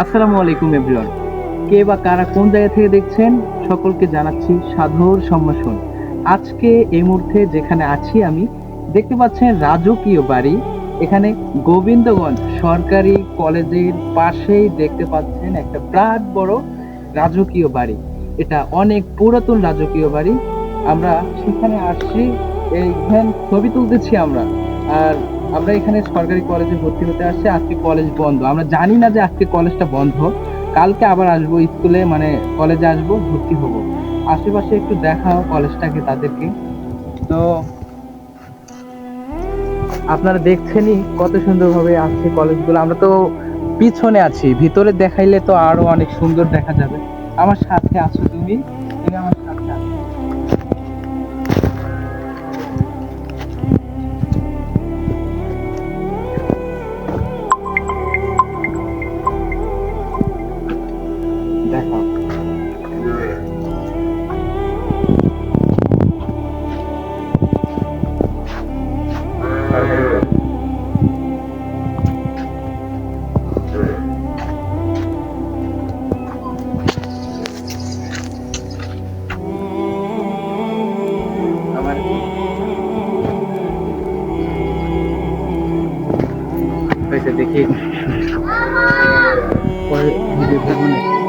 আসসালামু আলাইকুম, এভরিওয়ান। কে বা কারা কোন জায়গা থেকে দেখছেন, সকলকে জানাচ্ছি সাধুর সম্ভাষণ। আজকে এই মুহূর্তে যেখানে আছি আমি, দেখতে পাচ্ছেন রাজকীয় বাড়ি। এখানে গোবিন্দগঞ্জ সরকারি কলেজের পাশেই দেখতে পাচ্ছেন একটা বিরাট বড় রাজকীয় বাড়ি। এটা অনেক পুরাতন রাজকীয় বাড়ি। আমরা সেখানে আসছি এইখানে ছবি তুলতেছি আমরা। আর আমরা এখানে সরকারি কলেজে ভর্তি হতে আসছি, আজকে কলেজ বন্ধ। আমরা জানি না যে আজকে কলেজটা বন্ধ। কালকে আবার আসব স্কুলে মানে কলেজে আসব, ভর্তি হব। আশেপাশে একটু দেখাও কলেজটাকে, তাদেরকে। তো আপনারা দেখছেনই কত সুন্দরভাবে আসছে কলেজগুলো। আমরা তো পিছনে আছি, ভিতরে দেখাইলে তো আরও অনেক সুন্দর দেখা যাবে। আমার সাথে আছো তুমি তুমি আমার সাথে আছো। আমার দেখি। পরে ভিডিও